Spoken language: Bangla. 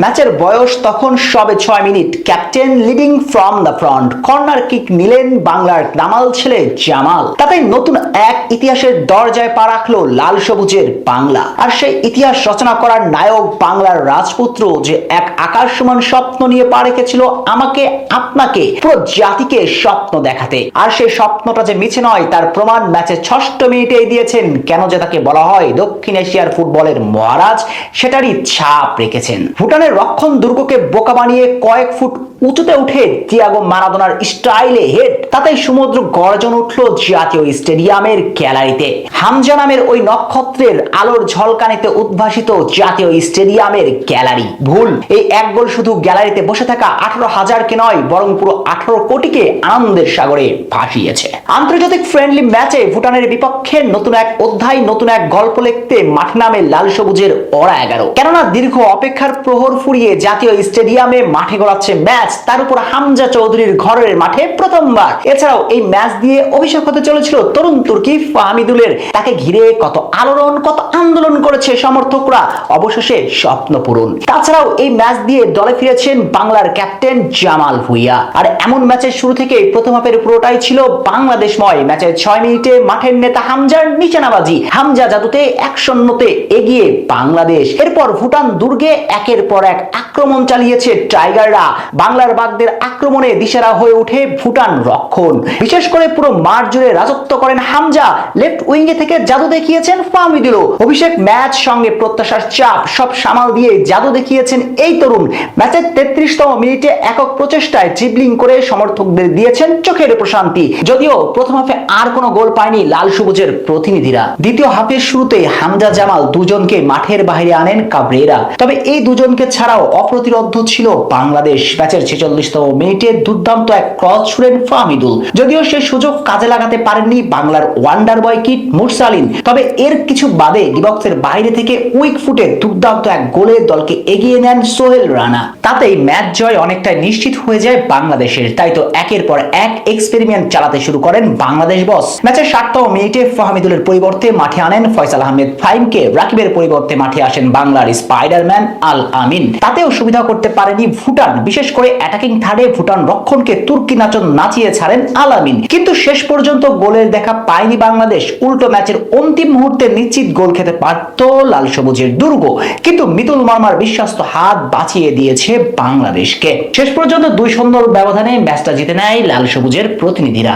ম্যাচের বয়স তখন সবে ছয় minute. Captain leading from the front. Corner kick নিলেন বাংলার দামাল ছেলে জামাল। তাতে নতুন এক ইতিহাসের দরজায় পা রাখল লাল সবুজের বাংলা। আর সেই ইতিহাস রচনা করার নায়ক বাংলার রাজপুত্র যে এক আকাশ সমান স্বপ্ন নিয়ে পা রেখেছিল আমাকে, আপনাকে, পুরো জাতিকে স্বপ্ন দেখাতে। আর সেই স্বপ্নটা যে মিছে নয়, তার প্রমাণ ম্যাচের ষষ্ঠ মিনিটেই দিয়েছেন। কেন যে তাকে বলা হয় দক্ষিণ এশিয়ার ফুটবলের মহারাজ, সেটারই ছাপ রেখেছেন। ভুটানের রক্ষণ দুর্গকে বোকা বানিয়ে কয়েক ফুট উঁচুতে উঠে তিয়াগো মারাদোনার স্টাইলে হেড তাতে সমুদ্র গর্জন উঠল জাতীয় স্টেডিয়ামের গ্যালারিতে। হামজা নামের ওই নক্ষত্রের আলোর ঝলকানিতে উদ্ভাসিত জাতীয় স্টেডিয়ামের গ্যালারি। ভুল, এই এক গোল শুধু গ্যালারিতে বসে থাকা আঠারো হাজারকে নয়, বরং পুরো আঠারো কোটিকে আনন্দের সাগরে ভাসিয়েছে। আন্তর্জাতিক ফ্রেন্ডলি ম্যাচে ভুটানের বিপক্ষে নতুন এক অধ্যায়, নতুন এক গল্প লিখতে মাঠ নামে লাল সবুজের ওরা এগারো। কেননা দীর্ঘ অপেক্ষার প্রহর ফুরিয়ে জাতীয় স্টেডিয়ামে মাঠে গড়াচ্ছে ম্যাচ তার উপর হামজা চৌধুরীর ঘরের মাঠে প্রথমবার এছাড়াও এই ম্যাচ দিয়ে অভিষেক হতে চলেছিল তরুণ তুর্কি ফাহমিদুলের। তাকে ঘিরে কত আলোড়ন, কত আন্দোলন করেছে সমর্থকরা, অবশেষে স্বপ্ন পূরণ। তাছাড়াও এই ম্যাচ দিয়ে দলে ফিরেছেন বাংলার ক্যাপ্টেন জামাল ভুইয়া। আর এমন ম্যাচের শুরু থেকে প্রথম হাফের পুরোটাই ছিল বাংলাদেশময়। ম্যাচের ছয় মিনিটে মাঠের নেতা হামজার নিচানাবাজি হামজা জাদুতে এক শূন্যতে এগিয়ে বাংলাদেশ। এরপর ভুটান দুর্গে একের পর এক আক্রমণ চালিয়েছে টাইগাররা। বাংলার বাগদের আক্রমণে দিশেরা হয়ে ওঠে ভুটান রক্ষণ। বিশেষ করে পুরো মাঠ জুড়ে রাজত্ব করেন হামজা। লেফট উইঙ্গে থেকে জাদু দেখিয়েছেন ফামিদুল অভিষেক ম্যাচ সঙ্গে প্রত্যাশার চাপ, সব সামাল দিয়ে জাদু দেখিয়েছেন এই তরুণ। ম্যাচের তেত্রিশতম মিনিটে একক প্রচেষ্টায় ড্রিবলিং করে সমর্থকদের দিয়েছেন চোখের প্রশান্তি। যদিও প্রথম হাফে আর কোনো গোল পায়নি লাল সবুজের প্রতিনিধিরা। দ্বিতীয় হাফের শুরুতে হামজা জামাল দুজনকে মাঠের বাইরে আনেন কাবরেরা। তবে এই দুজনকে ছাড়াও অপ্রতিরোধ ছিল বাংলাদেশ। ম্যাচের ছেচল্লিশতম মিনিটে দুর্দান্ত এক ক্রস ছুড়েন ফামিদুল যদিও সে সুযোগ কাজে লাগাতে পারেননি বাংলার ওয়ান্ডার বয় কিট মুরসালিন তবে এর কিছু বাদে ডিবক্সের বাইরে থেকে উইক ফুটে দুর্দান্ত এক গোলে দলকে এগিয়ে নেন সোহেল রানা। তাতেই ম্যাচ জয় অনেকটাই নিশ্চিত হয়ে যায় বাংলাদেশের। তাই তো একের পর এক এক্সপেরিমেন্ট চালাতে শুরু করেন বাংলাদেশ বস ম্যাচের ষাটতম মিনিটে ফাহমিদুলের পরিবর্তে মাঠে আনেন ফয়সাল আহমেদ। ফাইমকে রাকিবের পরিবর্তে মাঠে আসেন বাংলার স্পাইডারম্যান আল আমিন। তাতেও সুবিধা করতে পারেনি ভুটান, বিশেষ করে অ্যাটাকিং থার্ডে ভুটান রক্ষণকে তুর্কি নাচন নাচিয়ে ছাড়েন আলামিন। কিন্তু শেষ পর্যন্ত গোলের দেখা পায়নি বাংলাদেশ। উল্টো ম্যাচের অন্তিম মুহূর্তে নিশ্চিত গোল খেতে পারত লাল সবুজের দুর্গ। কিন্তু মিতুল মার্মার বিশ্বস্ত হাত বাঁচিয়ে দিয়েছে বাংলাদেশকে। শেষ পর্যন্ত দুই সুন্দর ব্যবধানে ম্যাচটা জিতে নেয় লাল সবুজের প্রতিনিধিরা।